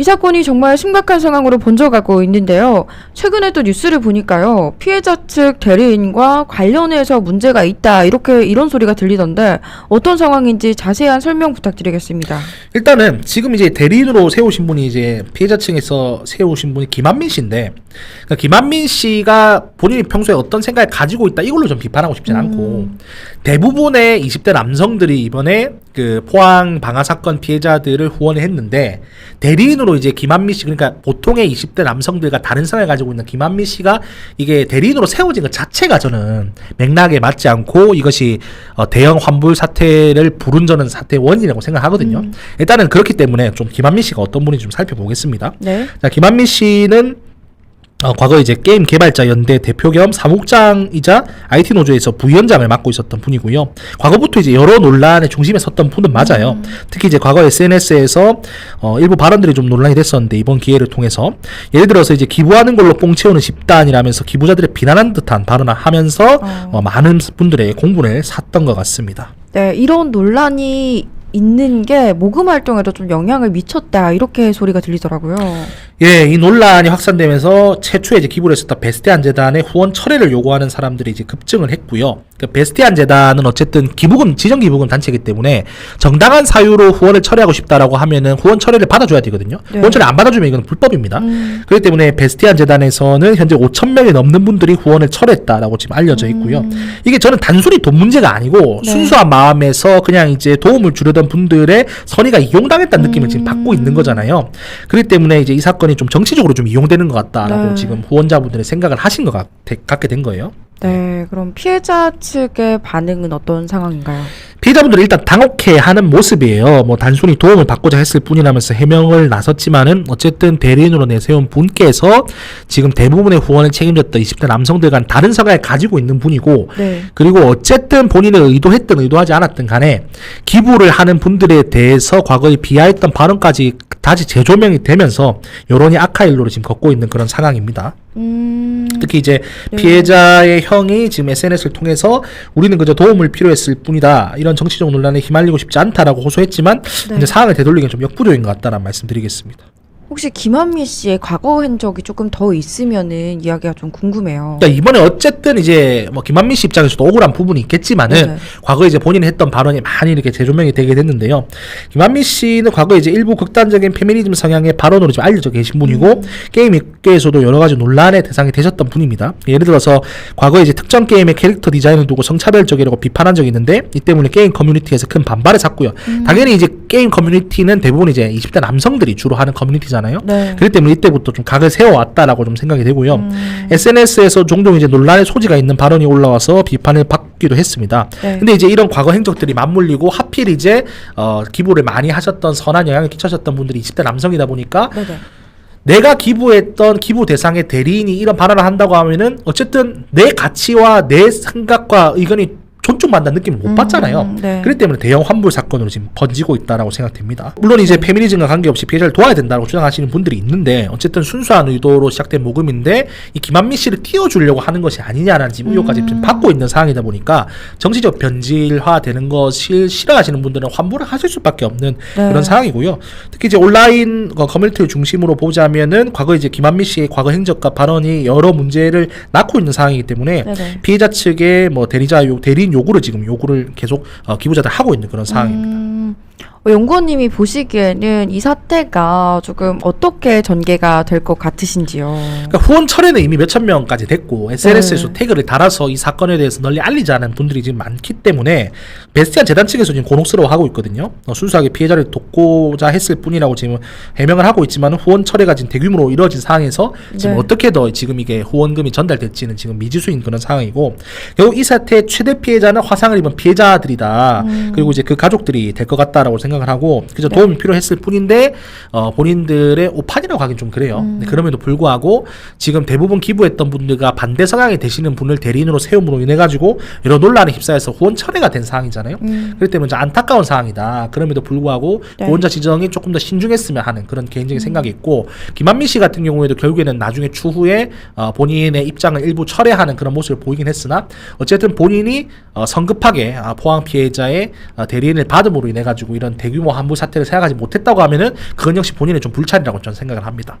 이 사건이 정말 심각한 상황으로 번져가고 있는데요. 최근에 또 뉴스를 보니까요. 피해자 측 대리인과 관련해서 문제가 있다. 이렇게 이런 소리가 들리던데 어떤 상황인지 자세한 설명 부탁드리겠습니다. 일단은 지금 이제 대리인으로 세우신 분이 이제 피해자 층에서 세우신 분이 김한민 씨인데 그러니까 김한민 씨가 본인이 평소에 어떤 생각을 가지고 있다 이걸로 좀 비판하고 싶진 않고 대부분의 20대 남성들이 이번에 그 포항 방화 사건 피해자들을 후원을 했는데 대리인으로 이제 김한민 씨 그러니까 보통의 20대 남성들과 다른 생각을 가지고 있는 김한민 씨가 이게 대리인으로 세워진 것 자체가 저는 맥락에 맞지 않고 이것이 어, 대형 환불 사태를 부른 저는 사태의 원인이라고 생각하거든요. 일단은 그렇기 때문에 좀 김한민 씨가 어떤 분인지 좀 살펴보겠습니다. 네. 자, 김한민 씨는 어, 과거 이제 게임 개발자 연대 대표 겸 사무국장이자 IT 노조에서 부위원장을 맡고 있었던 분이고요. 과거부터 이제 여러 논란의 중심에 섰던 분은 맞아요. 특히 이제 과거 SNS에서 어, 일부 발언들이 좀 논란이 됐었는데 이번 기회를 통해서 예를 들어서 이제 기부하는 걸로 뽕 채우는 집단이라면서 기부자들을 비난하는 듯한 발언을 하면서 어. 어, 많은 분들의 공분을 샀던 것 같습니다. 네, 이런 논란이 있는 게 모금 활동에도 좀 영향을 미쳤다. 이렇게 소리가 들리더라고요. 예, 이 논란이 확산되면서 최초에 이제 기부를 했었던 베스티안 재단의 후원 철회를 요구하는 사람들이 이제 급증을 했고요. 그 베스티안 재단은 어쨌든 기부금 지정 기부금 단체이기 때문에 정당한 사유로 후원을 철회하고 싶다라고 하면은 후원 철회를 받아줘야 되거든요. 네. 후원 철회 안 받아주면 이건 불법입니다. 음. 그렇기 때문에 베스티안 재단에서는 현재 5천 명이 넘는 분들이 후원을 철회했다라고 지금 알려져 있고요. 이게 저는 단순히 돈 문제가 아니고 네. 순수한 마음에서 그냥 이제 도움을 주려던 분들의 선의가 이용당했다는 느낌을 지금 받고 있는 거잖아요. 그렇기 때문에 이제 이 사건이 좀 정치적으로 좀 이용되는 것 같다라고 네. 지금 후원자분들의 생각을 하신 것 같, 같게 된 거예요. 네, 그럼 피해자 측의 반응은 어떤 상황인가요? 피해자분들은 일단 당혹해하는 모습이에요. 뭐 단순히 도움을 받고자 했을 뿐이라면서 해명을 나섰지만은 어쨌든 대리인으로 내세운 분께서 지금 대부분의 후원을 책임졌던 20대 남성들과는 다른 생각을 가지고 있는 분이고 네. 그리고 어쨌든 본인을 의도했든 의도하지 않았든 간에 기부를 하는 분들에 대해서 과거에 비하했던 발언까지 다시 재조명이 되면서 여론이 악화 일로로 지금 걷고 있는 그런 상황입니다. 음. 특히 이제 네. 피해자의 형이 지금 SNS를 통해서 우리는 그저 도움을 필요했을 뿐이다 이런 정치적 논란에 휘말리고 싶지 않다라고 호소했지만 네. 이제 상황을 되돌리기는 좀 역부족인 것 같다는 말씀드리겠습니다. 혹시 김한미 씨의 과거 흔적이 조금 더 있으면은 이야기가 좀 궁금해요. 그러니까 이번에 어쨌든 이제 뭐 김한민 씨 입장에서도 억울한 부분이 있겠지만은 네. 과거 이제 본인이 했던 발언이 많이 이렇게 재조명이 되게 됐는데요. 김한민 씨는 과거 이제 일부 극단적인 페미니즘 성향의 발언으로 좀 알려져 계신 분이고 음. 게임 업계에서도 여러 가지 논란의 대상이 되셨던 분입니다. 예를 들어서 과거에 이제 특정 게임의 캐릭터 디자인을 두고 성차별적이라고 비판한 적이 있는데 이 때문에 게임 커뮤니티에서 큰 반발을 샀고요. 음. 당연히 이제 게임 커뮤니티는 대부분 이제 20대 남성들이 주로 하는 커뮤니티잖아요. 네. 그렇기 때문에 이때부터 좀 각을 세워왔다라고 좀 생각이 되고요. 음. SNS에서 종종 이제 논란의 소지가 있는 발언이 올라와서 비판을 받기도 했습니다. 네. 근데 이제 이런 과거 행적들이 맞물리고 하필 이제 어, 기부를 많이 하셨던 선한 영향을 끼쳤었던 분들이 20대 남성이다 보니까 네네. 내가 기부했던 기부 대상의 대리인이 이런 발언을 한다고 하면은 어쨌든 내 가치와 내 생각과 의견이 존중받는 느낌을 못 음, 받잖아요. 네. 그렇기 때문에 대형 환불 사건으로 지금 번지고 있다라고 생각됩니다. 물론 이제 페미니즘과 관계없이 피해자를 도와야 된다고 주장하시는 분들이 있는데 어쨌든 순수한 의도로 시작된 모금인데 이 김한미 씨를 띄워주려고 하는 것이 아니냐라는 지금 의혹까지 지금 받고 있는 상황이다 보니까 정치적 변질화되는 것을 싫어하시는 분들은 환불을 하실 수밖에 없는 네. 그런 상황이고요. 특히 이제 온라인 어, 커뮤니티를 중심으로 보자면은 과거 이제 김한미 씨의 과거 행적과 발언이 여러 문제를 낳고 있는 상황이기 때문에 네 네. 피해자 측의 뭐 대리자 요 대리인 요구를 지금 요구를 계속 어, 기부자들 하고 있는 그런 상황입니다. 음, 어, 연구원님이 보시기에는 이 사태가 조금 어떻게 전개가 될 것 같으신지요? 그러니까 후원 철회는 이미 몇천 명까지 됐고 SNS에서 네. 태그를 달아서 이 사건에 대해서 널리 알리자는 분들이 지금 많기 때문에 베스티안 재단 측에서 지금 곤혹스러워하고 있거든요. 어, 순수하게 피해자를 돕고자 했을 뿐이라고 지금 해명을 하고 있지만 후원 철회가 지금 대규모로 이루어진 상황에서 지금 네. 어떻게 더 지금 이게 후원금이 전달될지는 지금 미지수인 그런 상황이고 결국 이 사태의 최대 피해자는 화상을 입은 피해자들이다. 음. 그리고 이제 그 가족들이 될 것 같다라고 생각 을 하고 그저 네. 도움이 필요했을 뿐인데 어, 본인들의 오판이라고 하긴 좀 그래요. 음. 네, 그럼에도 불구하고 지금 대부분 기부했던 분들과 반대 성향이 되시는 분을 대리인으로 세움으로 인해 가지고 여러 논란에 휩싸여서 후원 철회가 된 상황이잖아요. 음. 그렇기 때문에 좀 안타까운 상황이다. 그럼에도 불구하고 네. 후원자 지정이 조금 더 신중했으면 하는 그런 개인적인 생각이 있고 김한민 씨 같은 경우에도 결국에는 나중에 추후에 어, 본인의 입장을 일부 철회하는 그런 모습을 보이긴 했으나 어쨌든 본인이 어, 성급하게 아, 포항 피해자의 어, 대리인을 받음으로 인해 가지고 이런 대규모 환불 사태를 생각하지 못했다고 하면은 그건 역시 본인의 좀 불찰이라고 저는 생각을 합니다.